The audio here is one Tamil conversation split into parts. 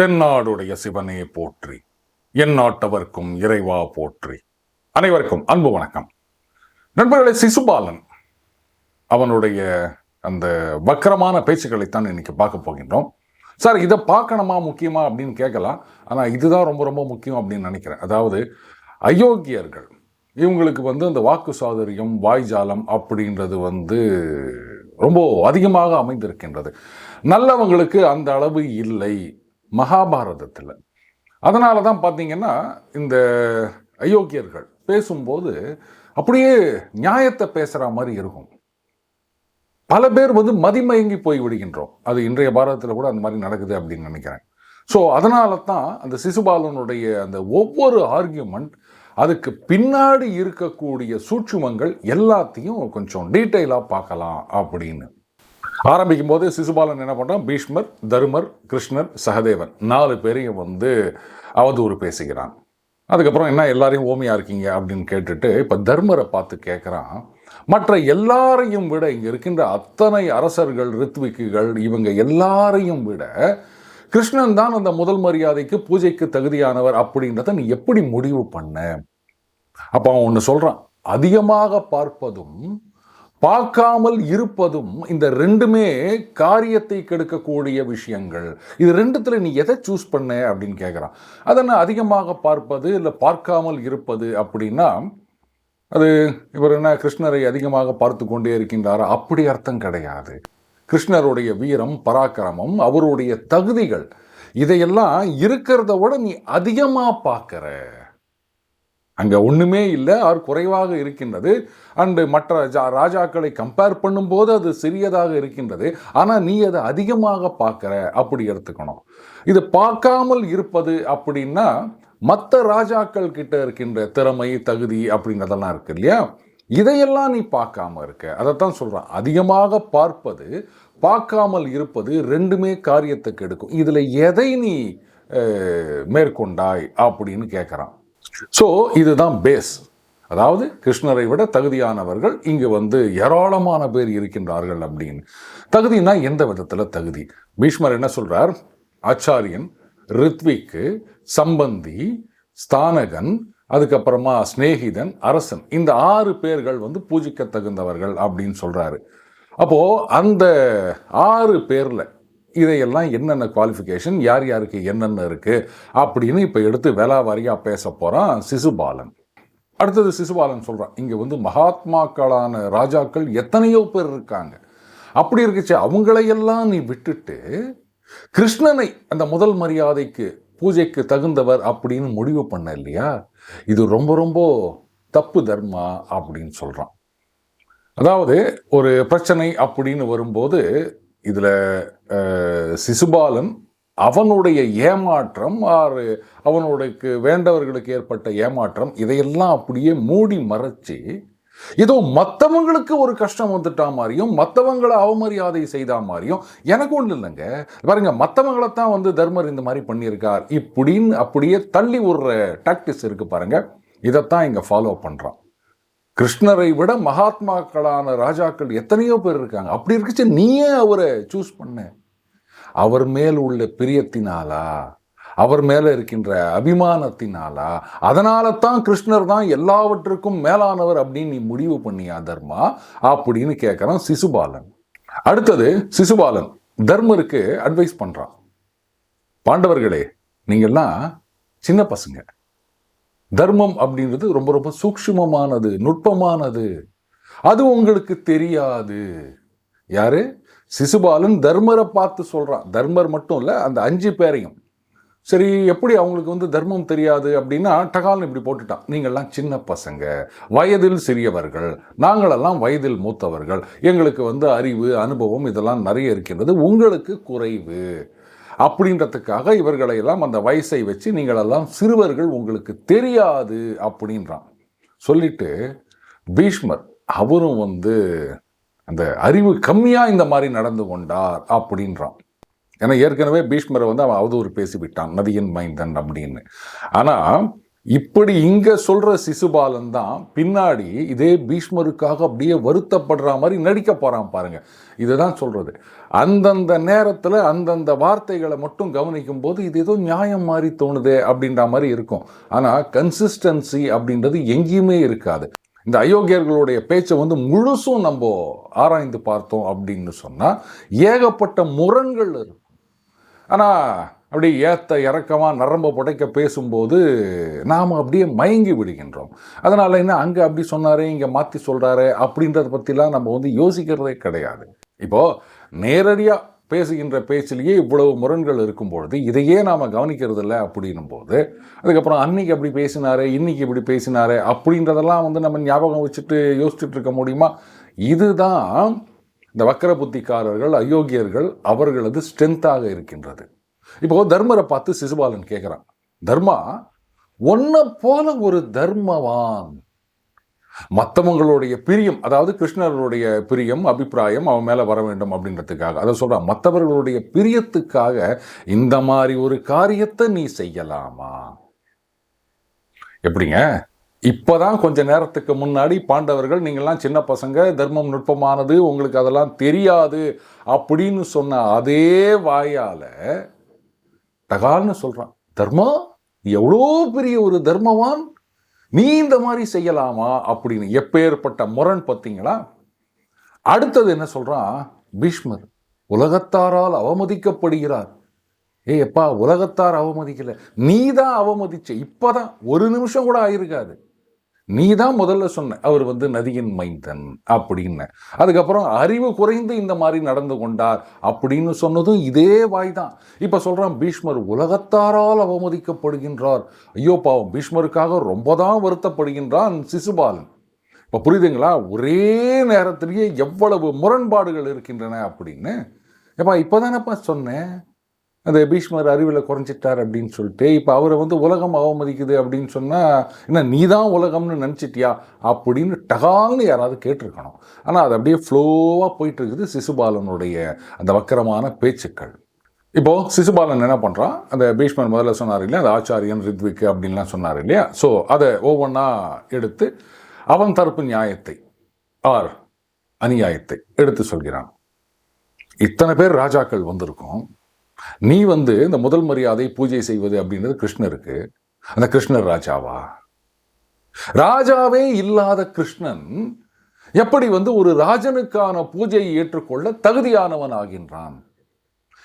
தென்னாடுடைய சிவனே போற்றி. என் நாட்டவர்க்கும் இறைவா போற்றி. அனைவருக்கும் அன்பு வணக்கம். நண்பர்களே சிசுபாலன் அவனுடைய அந்த வக்கரமான பேச்சுக்களைத்தான் இன்னைக்கு பார்க்க போகின்றோம். சார் இதை பார்க்கணுமா முக்கியமா அப்படின்னு கேட்கலாம். ஆனால் இதுதான் ரொம்ப ரொம்ப முக்கியம் அப்படின்னு நினைக்கிறேன். அதாவது அயோக்கியர்கள் இவங்களுக்கு வந்து அந்த வாக்கு சாதுரியம் வாய்ஜாலம் அப்படின்றது வந்து ரொம்ப அதிகமாக அமைந்திருக்கின்றது. நல்லவங்களுக்கு அந்த அளவு இல்லை. மகாபாரதத்தில். அதனால தான் பார்த்தீங்கன்னா இந்த அயோக்கியர்கள் பேசும்போது அப்படியே நியாயத்தை பேசுகிற மாதிரி இருக்கும். பல பேர் வந்து மதிமயங்கி போய் விடுகின்றோம். அது இன்றைய பாரதத்தில் கூட அந்த மாதிரி நடக்குது அப்படின்னு நினைக்கிறேன். ஸோ அதனால தான் அந்த சிசுபாலனுடைய அந்த ஒவ்வொரு ஆர்கியூமெண்ட் அதுக்கு பின்னாடி இருக்கக்கூடிய சூட்சுமங்கள் எல்லாத்தையும் கொஞ்சம் டீட்டெயிலாக பார்க்கலாம் அப்படின்னு. ஆரம்பிக்கும் போது சிசுபாலன் என்ன பண்ணுறான் பீஷ்மர் தருமர் கிருஷ்ணர் சகதேவன் நாலு பேரையும் வந்து அவதூறு பேசுகிறான். அதுக்கப்புறம் என்ன எல்லாரையும் ஓமியாக இருக்கீங்க அப்படின்னு கேட்டுட்டு இப்போ தர்மரை பார்த்து கேட்குறான் மற்ற எல்லாரையும் விட இங்கே இருக்கின்ற அத்தனை அரசர்கள் ரித்விக்குகள் இவங்க எல்லாரையும் விட கிருஷ்ணன் தான் அந்த முதல் மரியாதைக்கு பூஜைக்கு தகுதியானவர் அப்படின்றத நீ எப்படி முடிவு பண்ண? அப்போ அவன் ஒன்று சொல்கிறான் அதிகமாக பார்ப்பதும் பார்க்காமல் இருப்பதும் இந்த ரெண்டுமே காரியத்தை கெடுக்கக்கூடிய விஷயங்கள். இது ரெண்டுத்தில் நீ எதை சூஸ் பண்ண அப்படின்னு கேட்குறான் அதை நான் அதிகமாக பார்ப்பது இல்லை பார்க்காமல் இருப்பது அப்படின்னா அது இவர் என்ன கிருஷ்ணரை அதிகமாக பார்த்து கொண்டே இருக்கின்றாரா? அப்படி அர்த்தம் கிடையாது. கிருஷ்ணருடைய வீரம் பராக்கிரமம் அவருடைய தகுதிகள் இதையெல்லாம் இருக்கிறத விட நீ அதிகமாக பார்க்குற. அங்கே ஒன்றுமே இல்லை ஆர் குறைவாக இருக்கின்றது. அண்டு மற்ற ஜா ராஜாக்களை கம்பேர் பண்ணும்போது அது சிறியதாக இருக்கின்றது. ஆனால் நீ அதை அதிகமாக பார்க்குற அப்படி எடுத்துக்கணும். இது பார்க்காமல் இருப்பது அப்படின்னா மற்ற ராஜாக்கள் கிட்ட இருக்கின்ற திறமை தகுதி அப்படிங்கிறதெல்லாம் இருக்கு இல்லையா? இதையெல்லாம் நீ பார்க்காம இருக்க. அதைத்தான் சொல்கிறான் அதிகமாக பார்ப்பது பார்க்காமல் இருப்பது ரெண்டுமே காரியத்துக்கு எடுக்கும். இதில் எதை நீ மேற்கொண்டாய் அப்படின்னு கேட்குறான் ஸோ இதுதான் பேஸ் அதாவது கிருஷ்ணரை விட தகுதியானவர்கள் இங்கு வந்து ஏராளமான பேர் இருக்கின்றார்கள் அப்படின்னு. தகுதினா எந்த விதத்தில் தகுதி? பீஷ்மர் என்ன சொல்கிறார் ஆச்சாரியன் ரித்விக்கு சம்பந்தி ஸ்தானகன் அதுக்கப்புறமா சிநேகிதன் அரசன். இந்த ஆறு பேர்கள் வந்து பூஜிக்க தகுந்தவர்கள் அப்படின்னு சொல்கிறாரு அப்போது அந்த ஆறு பேரில் இதையெல்லாம் என்னென்ன குவாலிஃபிகேஷன் யார் யாருக்கு என்னென்ன இருக்குது அப்படின்னு இப்போ எடுத்து வேளாவாரியா பேச போகிறான் சிசுபாலன். அடுத்தது சிசுபாலன் சொல்கிறான் இங்கே வந்து மகாத்மாக்களான ராஜாக்கள் எத்தனையோ பேர் இருக்காங்க. அப்படி இருக்குச்சு அவங்களையெல்லாம் நீ விட்டுட்டு கிருஷ்ணனை அந்த முதல் மரியாதைக்கு பூஜைக்கு தகுந்தவர் அப்படின்னு முடிவு பண்ண இல்லையா? இது ரொம்ப ரொம்ப தப்பு தர்மா அப்படின்னு சொல்கிறான் அதாவது ஒரு பிரச்சனை அப்படின்னு வரும்போது இதில் சிசுபாலன் அவனுடைய ஏமாற்றம் ஆறு அவனுடைய வேண்டவர்களுக்கு ஏற்பட்ட ஏமாற்றம் இதையெல்லாம் அப்படியே மூடி மறைச்சு ஏதோ மற்றவங்களுக்கு ஒரு கஷ்டம் வந்துட்டா மாதிரியும் மற்றவங்களை அவமரியாதை செய்தா மாதிரியும் எனக்கு ஒன்றும் இல்லைங்க. பாருங்க மற்றவங்களை தான் வந்து தர்மர் இந்த மாதிரி பண்ணியிருக்கார் இப்படின்னு அப்படியே தள்ளி விடுற டாக்டிஸ் இருக்குது பாருங்க. இதைத்தான் இங்கே ஃபாலோ பண்ணுறான் கிருஷ்ணரை விட மகாத்மாக்களான ராஜாக்கள் எத்தனையோ பேர் இருக்காங்க. அப்படி இருக்குச்சு நீயே அவரை சூஸ் பண்ண. அவர் மேல் உள்ள பிரியத்தினாலா? அவர் மேலே இருக்கின்ற அபிமானத்தினாலா? அதனால தான் கிருஷ்ணர் தான் எல்லாவற்றுக்கும் மேலானவர் அப்படின்னு நீ முடிவு பண்ணியா தர்மா? அப்படின்னு கேட்குறான் சிசுபாலன். அடுத்தது சிசுபாலன். தர்மருக்கு அட்வைஸ் பண்ணுறான் பாண்டவர்களே நீங்கள்லாம் சின்ன பசங்க. தர்மம் அப்படின்றது ரொம்ப ரொம்ப சூக்ஷ்மமானது நுட்பமானது. அது உங்களுக்கு தெரியாது. யாரு? சிசுபாலன் தர்மரை பார்த்து சொல்றான். தர்மர் மட்டும் இல்லை அந்த அஞ்சு பேரையும். சரி எப்படி அவங்களுக்கு வந்து தர்மம் தெரியாது அப்படின்னா டகால்னு இப்படி போட்டுட்டான். நீங்கள்லாம் சின்ன பசங்க வயதில் சிறியவர்கள் நாங்களெல்லாம் வயதில் மூத்தவர்கள். எங்களுக்கு வந்து அறிவு அனுபவம் இதெல்லாம் நிறைய இருக்கின்றது. உங்களுக்கு குறைவு. அப்படின்றதுக்காக இவர்களையெல்லாம் அந்த வயசை வச்சு நீங்களெல்லாம் சிறுவர்கள் உங்களுக்கு தெரியாது அப்படின்றான். சொல்லிட்டு பீஷ்மர் அவரும் வந்து அந்த அறிவு கம்மியாக இந்த மாதிரி நடந்து கொண்டார் அப்படின்றான். ஏன்னா ஏற்கனவே பீஷ்மரை வந்து அவன் அவதூறு பேசிவிட்டான். நதியின் மைந்தன் அப்படின்னு. ஆனால் இப்படி இங்கே சொல்கிற சிசுபாலன் தான் பின்னாடி இதே பீஷ்மருக்காக அப்படியே வருத்தப்படுற மாதிரி நடிக்க போகிறான் பாருங்கள் இதுதான் சொல்கிறது அந்தந்த நேரத்தில் அந்தந்த வார்த்தைகளை மட்டும் கவனிக்கும் போது இது ஏதோ நியாயம் மாதிரி தோணுதே அப்படின்ற மாதிரி இருக்கும். ஆனால் கன்சிஸ்டன்சி அப்படின்றது எங்கேயுமே இருக்காது. இந்த அயோக்கியர்களுடைய பேச்சை வந்து முழுசும் நம்ம ஆராய்ந்து பார்த்தோம் அப்படின்னு சொன்னால் ஏகப்பட்ட முரண்கள் இருக்கும் ஆனால் அப்படியே ஏத்த இறக்கமாக நரம்ப புடைக்க பேசும்போது நாம் அப்படியே மயங்கி விடுகின்றோம். அதனால் என்ன அங்கே அப்படி சொன்னாரே இங்கே மாற்றி சொல்கிறாரு அப்படின்றத பற்றிலாம் நம்ம வந்து யோசிக்கிறதே கிடையாது. இப்போது நேரடியாக பேசுகின்ற பேச்சிலேயே இவ்வளவு முரண்கள் இருக்கும் பொழுது இதையே நாம் கவனிக்கிறது இல்லை அப்படின்னும் போது அதுக்கப்புறம் அன்னைக்கு அப்படி பேசினாரு இன்னைக்கு இப்படி பேசினாரு அப்படின்றதெல்லாம் வந்து நம்ம ஞாபகம் வச்சுட்டு யோசிச்சுட்டு இருக்க முடியுமா? இதுதான் இந்த வக்கர புத்திக்காரர்கள் அயோக்கியர்கள் அவர்களது ஸ்ட்ரென்த்தாக இருக்கின்றது. இப்போ தர்மரை பார்த்து சிசுபாலன் கேட்குறான் தர்மா ஒன்றை போல ஒரு தர்மவான். மற்றவங்களுடைய பிரியம் அதாவது கிருஷ்ணருடைய பிரியம் அபிப்பிராயம் அவன் மேலே வர வேண்டும் அப்படின்றதுக்காக. அதை சொல்கிறான் மற்றவர்களுடைய பிரியத்துக்காக இந்த மாதிரி ஒரு காரியத்தை நீ செய்யலாமா? எப்படிங்க? இப்போதான் கொஞ்ச நேரத்துக்கு முன்னாடி பாண்டவர்கள் நீங்கள்லாம் சின்ன பசங்க தர்மம் நுட்பமானது உங்களுக்கு அதெல்லாம் தெரியாது அப்படின்னு சொன்ன அதே வாயால் தகால்னு சொல்கிறான் தர்மம் எவ்வளோ பெரிய ஒரு தர்மவான்? நீ இந்த மாதிரி செய்யலாமா? அப்படின்னு எப்பேற்பட்ட முரண் பார்த்தீங்களா அடுத்தது என்ன சொல்கிறான் பீஷ்மர் உலகத்தாரால் அவமதிக்கப்படுகிறார். ஏ எப்பா உலகத்தார் அவமதிக்கலை. நீ தான் அவமதிச்ச இப்பதான் ஒரு நிமிஷம் கூட ஆயிருக்காது. நீ தான் முதல்ல சொன்ன அவர் வந்து நதியின் மைந்தன் அப்படின்னு. அதுக்கப்புறம் அறிவு குறைந்து இந்த மாதிரி நடந்து கொண்டார் அப்படின்னு சொன்னதும் இதே வாய் தான் இப்போ சொல்கிறான் பீஷ்மர் உலகத்தாரால் அவமதிக்கப்படுகின்றார். ஐயோ பாவம் பீஷ்மருக்காக ரொம்ப தான் வருத்தப்படுகின்றான் சிசுபாலன். இப்போ புரியுதுங்களா? ஒரே நேரத்திலேயே எவ்வளவு முரண்பாடுகள் இருக்கின்றன அப்படின்னு. ஏப்பா இப்போ தானேப்பா சொன்னேன்? அந்த பீஷ்மர் அறிவில் குறைஞ்சிட்டார் அப்படின்னு சொல்லிட்டு இப்போ அவரை வந்து உலகம் அவமதிக்குது அப்படின்னு சொன்னால் என்ன நீ தான் உலகம்னு நினச்சிட்டியா? அப்படின்னு டகால்னு யாராவது கேட்டிருக்கணும். ஆனால் அது அப்படியே ஃப்ளோவாக போயிட்டுருக்குது சிசுபாலனுடைய அந்த வக்கரமான பேச்சுக்கள். இப்போது சிசுபாலன் என்ன பண்ணுறான் அந்த பீஷ்மர் முதல்ல சொன்னார் இல்லையா அந்த ஆச்சாரியன் ரித்விக்கு அப்படின்லாம் சொன்னார் இல்லையா? ஸோ அதை ஒவ்வொன்றா எடுத்து அவன் தரப்பு நியாயத்தை ஆர் அநியாயத்தை எடுத்து சொல்கிறான். இத்தனை பேர் ராஜாக்கள் வந்திருக்கோம். நீ வந்து இந்த முதல் மரியாதை பூஜை செய்வது அப்படின்றது கிருஷ்ணருக்கு. அந்த கிருஷ்ணர் ராஜாவா? ராஜாவே இல்லாத கிருஷ்ணன் எப்படி வந்து ஒரு ராஜனுக்கான பூஜையை ஏற்றுக்கொள்ள தகுதியானவன் ஆகின்றான்?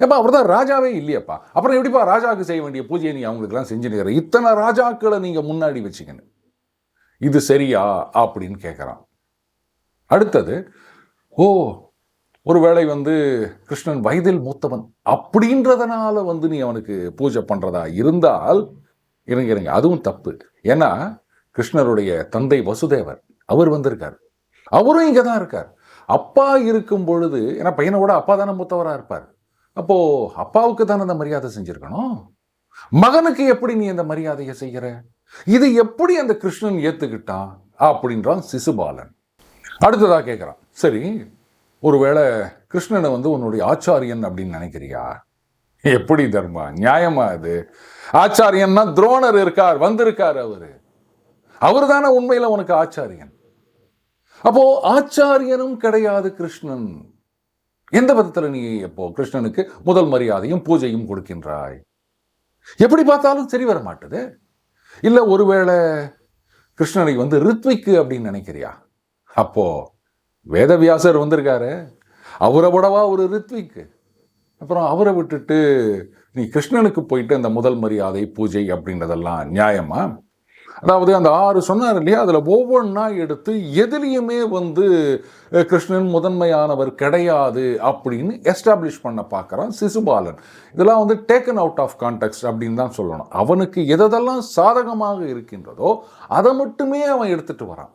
ஏப்பா அவர் தான் ராஜாவே இல்லையப்பா. அப்புறம் எப்படிப்பா ராஜாவுக்கு செய்ய வேண்டிய பூஜையை நீ அவங்களுக்குலாம் செஞ்சுனுக்கிற? இத்தனை ராஜாக்களை நீங்கள் முன்னாடி வச்சுக்கணும் இது சரியா? அப்படின்னு கேட்குறான் அடுத்தது ஓ ஒருவேளை வந்து கிருஷ்ணன் வயதில் மூத்தவன் அப்படின்றதுனால வந்து நீ அவனுக்கு பூஜை பண்ணுறதா இருந்தால் இருங்க இருங்க அதுவும் தப்பு. ஏன்னா கிருஷ்ணருடைய தந்தை வசுதேவர் அவர் வந்திருக்கார். அவரும் இங்கே தான் இருக்கார். அப்பா இருக்கும் பொழுது ஏன்னா பையனோட அப்பா தானே மூத்தவராக இருப்பார். அப்போது அப்பாவுக்கு தானே அந்த மரியாதை செஞ்சுருக்கணும்? மகனுக்கு எப்படி நீ அந்த மரியாதையை செய்கிற இது எப்படி அந்த கிருஷ்ணன் ஏற்றுக்கிட்டான் அப்படின்றான் சிசுபாலன். அடுத்ததாக கேட்குறான் சரி ஒருவேளை கிருஷ்ணனை வந்து உன்னுடைய ஆச்சாரியன் அப்படின்னு நினைக்கிறியா? எப்படி தர்மா? நியாயமா அது? ஆச்சாரியன்னா துரோணர் இருக்கார் வந்திருக்கார் அவர். அவர் தானே உண்மையில் உனக்கு ஆச்சாரியன். அப்போ ஆச்சாரியனும் கிடையாது கிருஷ்ணன். எந்த விதத்தில் நீ எப்போ கிருஷ்ணனுக்கு முதல் மரியாதையும் பூஜையும் கொடுக்கின்றாய்? எப்படி பார்த்தாலும் சரி வர மாட்டுது. இல்லை ஒருவேளை கிருஷ்ணனை வந்து ரித்விக்கு அப்படின்னு நினைக்கிறியா? அப்போ வேதவியாசர் வந்திருக்காரு. அவரை விடவா ஒரு ரித்விக்கு. அப்புறம் அவரை விட்டுட்டு நீ கிருஷ்ணனுக்கு போயிட்டு அந்த முதல் மரியாதை பூஜை அப்படின்றதெல்லாம் நியாயமா? அதாவது அந்த ஆறு சொன்னார் இல்லையா? அதில் ஒவ்வொன்றா எடுத்து எதுலேயுமே வந்து கிருஷ்ணன் முதன்மையானவர் கிடையாது அப்படின்னு எஸ்டாப்ளிஷ் பண்ண பார்க்குறான் சிசுபாலன். இதெல்லாம் வந்து டேக்கன் அவுட் ஆஃப் கான்டெக்ட் அப்படின்னு தான் சொல்லணும். அவனுக்கு எதெல்லாம் சாதகமாக இருக்கின்றதோ அதை மட்டுமே அவன் எடுத்துகிட்டு வரான்.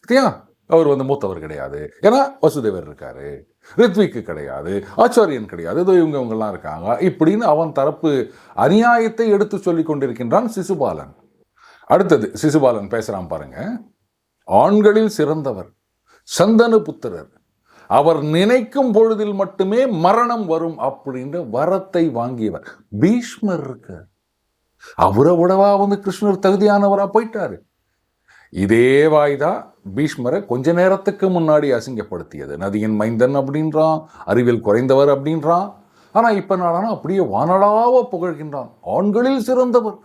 சரியா? அவர் வந்து மூத்தவர் கிடையாது. ஏன்னா வசுதேவர் இருக்காரு. ரித்விக்கு கிடையாது. ஆச்சாரியன் கிடையாது. இதோ இவங்க இவங்கெல்லாம் இருக்காங்க. இப்படின்னு அவன் தரப்பு அநியாயத்தை எடுத்து சொல்லி கொண்டிருக்கின்றான் சிசுபாலன். அடுத்தது சிசுபாலன் பேசுகிறான் பாருங்க. ஆண்களில் சிறந்தவர் சந்தனு புத்திரர். அவர் நினைக்கும் பொழுதில் மட்டுமே மரணம் வரும் அப்படின்ற வரத்தை வாங்கியவர். பீஷ்மர் இருக்கு அவரை விடவா வந்து கிருஷ்ணர் தகுதியானவராக போயிட்டாரு. இதே வாய்தான் பீஷ்மரை கொஞ்ச நேரத்துக்கு முன்னாடி அசிங்கப்படுத்தியது. நதியின் மைந்தன் அப்படின்றான் அறிவில் குறைந்தவர் அப்படின்றான். ஆனால் இப்போ நாளானா அப்படியே வானலாவ புகழ்கின்றான். ஆண்களில் சிறந்தவர்.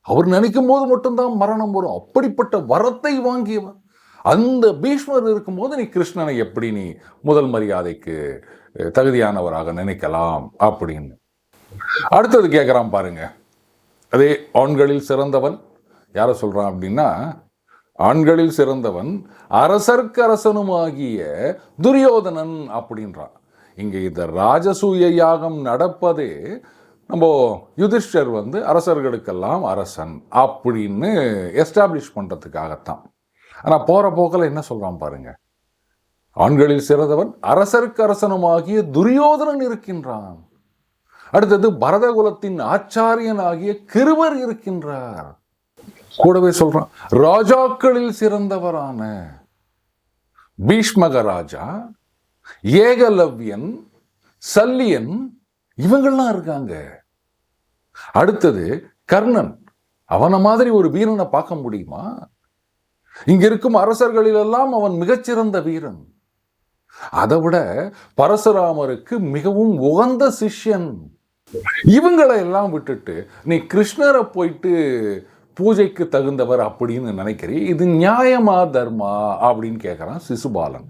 அவர் நினைக்கும் போது மட்டும்தான் மரணம் வரும். அப்படிப்பட்ட வரத்தை வாங்கியவர். அந்த பீஷ்மர் இருக்கும்போது நீ கிருஷ்ணனை எப்படி நீ முதல் மரியாதைக்கு தகுதியானவராக நினைக்கலாம் அப்படின்னு. அடுத்தது கேட்குறான் பாருங்க. அதே ஆண்களில் சிறந்தவன். யாரை சொல்கிறான் அப்படின்னா ஆண்களில் சிறந்தவன் அரசர்க்கு அரசனுமாகிய துரியோதனன் அப்படின்றான். இங்கே இந்த ராஜசூய யாகம் நடப்பதே நம்ம யுதிஷ்டர் வந்து அரசர்களுக்கெல்லாம் அரசன் அப்படின்னு எஸ்டாப்ளிஷ் பண்ணுறதுக்காகத்தான் ஆனால் போகிற போக்கில் என்ன சொல்கிறான் பாருங்க. ஆண்களில் சிறந்தவன் அரசருக்கு அரசனுமாகிய துரியோதனன் இருக்கின்றான். அடுத்தது பரதகுலத்தின் ஆச்சாரியன் ஆகிய கிருவர் இருக்கின்றார். கூடவே சொல்றான் ராஜாக்களில் சிறந்தவரான பீஷ்மகராஜா ஏகலவ்யன் சல்லியன் இவங்கெல்லாம் இருக்காங்க. அடுத்தது கர்ணன். அவனை மாதிரி ஒரு வீரனை பார்க்க முடியுமா? இங்க இருக்கும் அரசர்களிலெல்லாம் அவன் மிகச்சிறந்த வீரன். அதை விட பரசுராமருக்கு மிகவும் உகந்த சிஷ்யன். இவங்களை எல்லாம் விட்டுட்டு நீ கிருஷ்ணரை போயிட்டு பூஜைக்கு தகுந்தவர் அப்படின்னு நினைக்கிறேன் இது நியாயமா தர்மா? அப்படின்னு கேட்குறான் சிசுபாலன்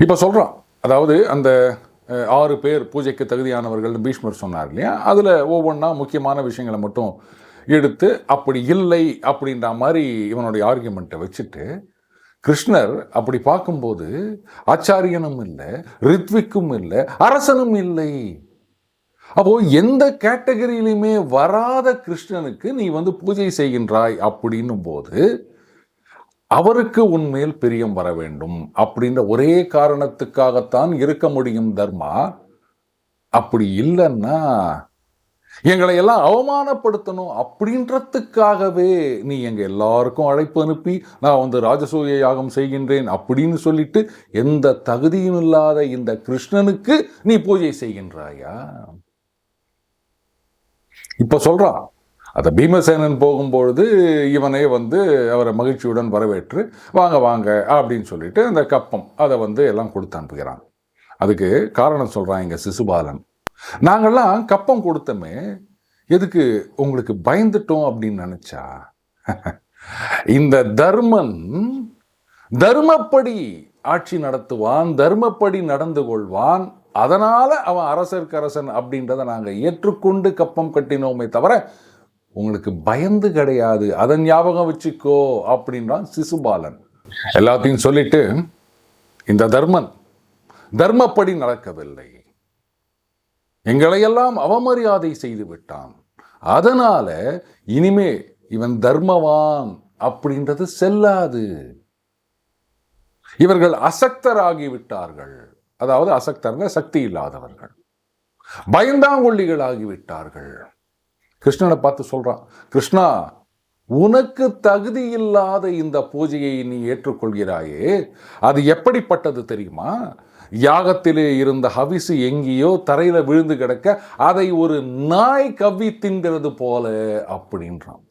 இப்போ சொல்கிறான் அதாவது அந்த ஆறு பேர் பூஜைக்கு தகுதியானவர்கள்னு பீஷ்மர் சொன்னார் இல்லையா? அதில் ஒவ்வொன்றா முக்கியமான விஷயங்களை மட்டும் எடுத்து அப்படி இல்லை அப்படின்ற மாதிரி இவனுடைய ஆர்கியூமெண்ட்டை வச்சுட்டு கிருஷ்ணர் அப்படி பார்க்கும்போது ஆச்சாரியனும் இல்லை ரித்விக்கும் இல்லை அரசனும் இல்லை அப்போது எந்த கேட்டகரியிலுமே வராத கிருஷ்ணனுக்கு நீ வந்து பூஜை செய்கின்றாய் அப்படின்னும் போது அவருக்கு உண்மையில் பிரியம் வர வேண்டும் அப்படின்ற ஒரே காரணத்துக்காகத்தான் இருக்க முடியும் தர்மா. அப்படி இல்லைன்னா எங்களை எல்லாம் அவமானப்படுத்தணும் அப்படின்றதுக்காகவே நீ எங்கள் எல்லாருக்கும் அழைப்பு அனுப்பி நான் வந்து ராஜசூய யாகம் செய்கின்றேன் அப்படின்னு சொல்லிட்டு எந்த தகுதியும் இல்லாத இந்த கிருஷ்ணனுக்கு நீ பூஜை செய்கின்றாயா? இப்போ சொல்கிறான் அந்த பீமசேனன் போகும்பொழுது இவனே வந்து அவரை மகிழ்ச்சியுடன் வரவேற்று வாங்க வாங்க அப்படின்னு சொல்லிட்டு அந்த கப்பம் அதை வந்து எல்லாம் கொடுத்து அனுப்புகிறான். அதுக்கு காரணம் சொல்கிறான் எங்கள் சிசுபாலன். நாங்கள்லாம் கப்பம் கொடுத்தோமே எதுக்கு உங்களுக்கு பயந்துட்டோம் அப்படின்னு நினச்சா இந்த தர்மன் தர்மப்படி ஆட்சி நடத்துவான் தர்மப்படி நடந்து கொள்வான் அதனால அவன் அரசருக்கு அரசன் அப்படின்றத நாங்கள் ஏற்றுக்கொண்டு கப்பம் கட்டினோமே தவிர உங்களுக்கு பயந்து கிடையாது. அதன் ஞாபகம் வச்சுக்கோ அப்படின்றான் சிசுபாலன். எல்லாத்தையும் சொல்லிட்டு இந்த தர்மன் தர்மப்படி நடக்கவில்லை. எங்களையெல்லாம் அவமரியாதை செய்து விட்டான் அதனால இனிமே இவன் தர்மவான் அப்படின்றது செல்லாது. இவர்கள் அசக்தராகி விட்டார்கள். அதாவது அசக்தர்ங்க சக்தி இல்லாதவர்கள் பயந்தாங்கொல்லிகள் ஆகிவிட்டார்கள் கிருஷ்ணனை பார்த்து சொல்கிறான் கிருஷ்ணா உனக்கு தகுதி இல்லாத இந்த பூஜையை நீ ஏற்றுக்கொள்கிறாயே. அது எப்படிப்பட்டது தெரியுமா? யாகத்திலே இருந்த ஹவிசு எங்கேயோ தரையில் விழுந்து கிடக்க அதை ஒரு நாய் கவ்வி தின்கிறது போல அப்படின்றான்.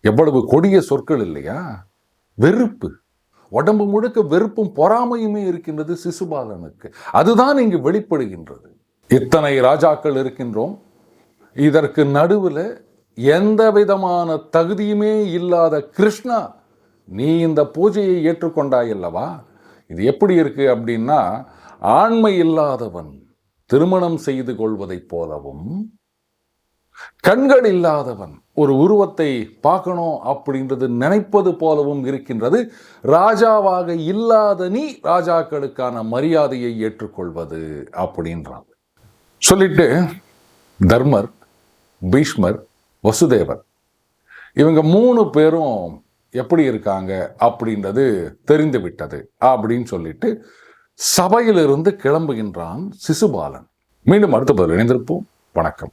எவ்வளவு கொடிய சொற்கள் இல்லையா? வெறுப்பு. உடம்பு முழுக்க வெறுப்பும் பொறாமையுமே இருக்கின்றது சிசுபாலனுக்கு. அதுதான் இங்கு வெளிப்படுகின்றது. இத்தனை ராஜாக்கள் இருக்கின்றோம். இதற்கு நடுவில் எந்த விதமான தகுதியுமே இல்லாத கிருஷ்ணா நீ இந்த பூஜையை ஏற்றுக்கொண்டாய் அல்லவா இது எப்படி இருக்கு அப்படின்னா ஆண்மை இல்லாதவன் திருமணம் செய்து கொள்வதைப் போலவும் கண்கள் இல்லாதவன் ஒரு உருவத்தை பார்க்கணும் அப்படின்றது நினைப்பது போலவும் இருக்கின்றது. ராஜாவாக இல்லாத நீ ராஜாக்களுக்கான மரியாதையை ஏற்றுக்கொள்வது அப்படின்றான். சொல்லிட்டு தர்மர் பீஷ்மர் வசுதேவர் இவங்க மூணு பேரும் எப்படி இருக்காங்க அப்படின்றது தெரிந்து விட்டது அப்படின்னு சொல்லிட்டு சபையிலிருந்து கிளம்புகின்றான் சிசுபாலன். மீண்டும் அடுத்த பதில் இணைந்திருப்போம். வணக்கம்.